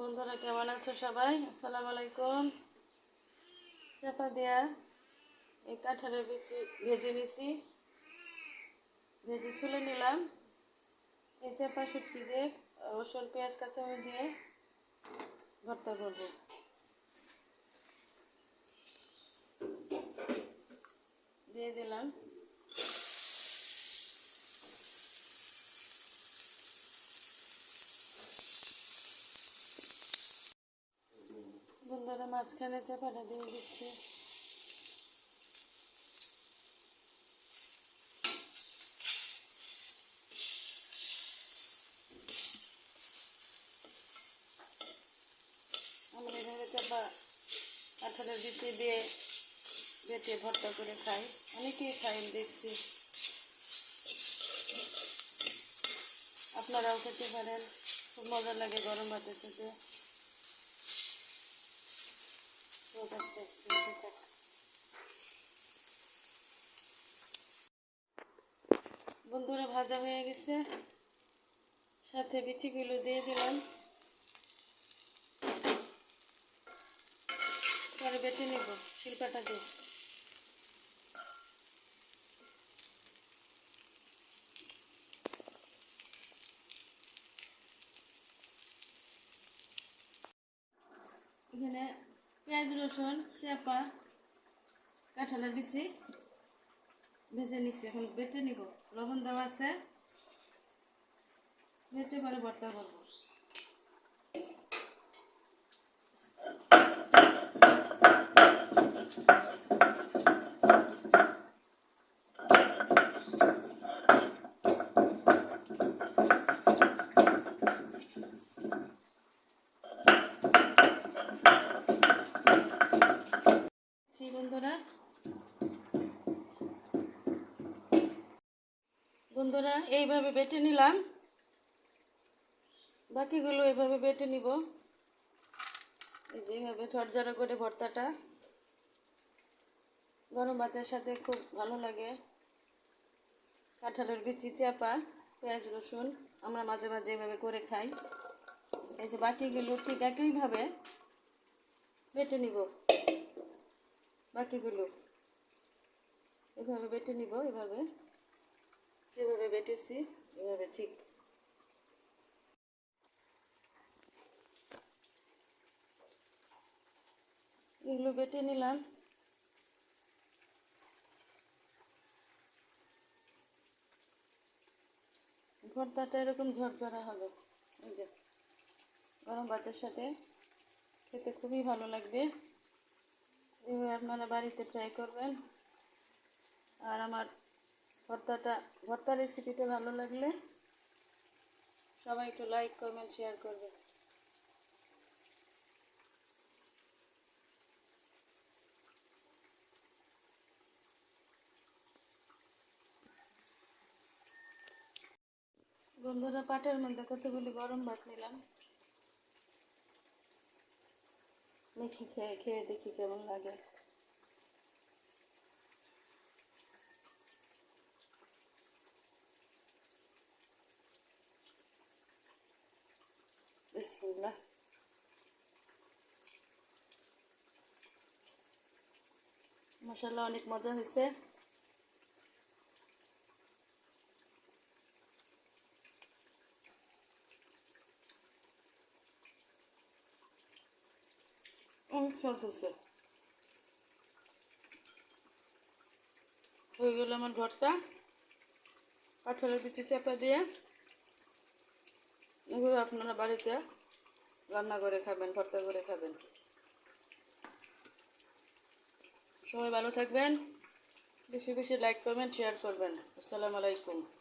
বন্ধুরা, কেমন আছো সবাই? আসসালামু আলাইকুম। চাপা দেয়া, এই কাঁঠালের বিচি ভেজে নিছি। ভেজে ছুলে নিলাম। এই চাপা শুটকি দিয়ে, রসুন, পেঁয়াজ, কাঁচামরিচ দিয়ে ভর্তা করব। বন্ধুরা মাঝখানে চাপাটা দিয়ে দিচ্ছি। আমরা এভাবে চাপা কাঁঠালের বিচি দিয়ে বেটে ভর্তা করে খাই। অনেকেই খাই দেখছি। আপনারাও খেতে পারেন। খুব মজা লাগে গরম ভাতের সাথে বন্ধুরা ভাজা হয়ে গেছে। সাথে বিচিগুলো দিয়ে দিলাম। পরে বেটে নেব শিল্পাটা দিয়ে। এখানে পেঁয়াজ রসুন চাপা কাঁঠালের বিচি ভেজে নিচ্ছি এখন বেটে নিব লবণ দেওয়া আছে বেটে পরে ভর্তা করব ছি বন্ধুরা বন্ধুরা, এইভাবে বেটে নিলাম। বাকিগুলো এইভাবে বেটে নিব। এই যে এইভাবে ঝরঝরা করে ভর্তাটা গরম ভাতের সাথে খুব ভালো লাগে। কাঁঠালের বিচি, চাপা, পেঁয়াজ, রসুন আমরা মাঝে মাঝে এভাবে করে খাই। এই যে বাকিগুলো ঠিক একইভাবে বেটে নিব। বাকিগুলো এভাবে বেটে নিব, এভাবে। যেভাবে বেটেছি, এভাবে ঠিক। এগুলো বেটে নিলাম। ভর্তাটা এরকম ঝরঝরা হবে। এই যে, গরম ভাতের সাথে খেতে খুবই ভালো লাগবে। এভাবে আপনারা বাড়িতে ট্রাই করবেন। আর আমার ভর্তাটা, ভর্তা রেসিপিটা ভালো লাগলে সবাই একটু লাইক কমেন্ট শেয়ার করবেন। বন্ধুরা, পাটের মধ্যে কতগুলি গরম ভাত নিলাম? মেখে খেয়ে খেয়ে দেখি কেমন লাগে। বিসমিল্লাহ মশলা অনেক মজা হয়েছে অনেক স্বাদ হয়েছে হয়ে গেল আমার ঘরটা কাঁঠালের পিঠে চাপা দিয়ে এভাবে আপনারা বাড়িতে রান্না করে খাবেন, ভর্তা করে খাবেন। সবাই ভালো থাকবেন। বেশি বেশি লাইক করবেন শেয়ার করবেন। আসসালামু আলাইকুম।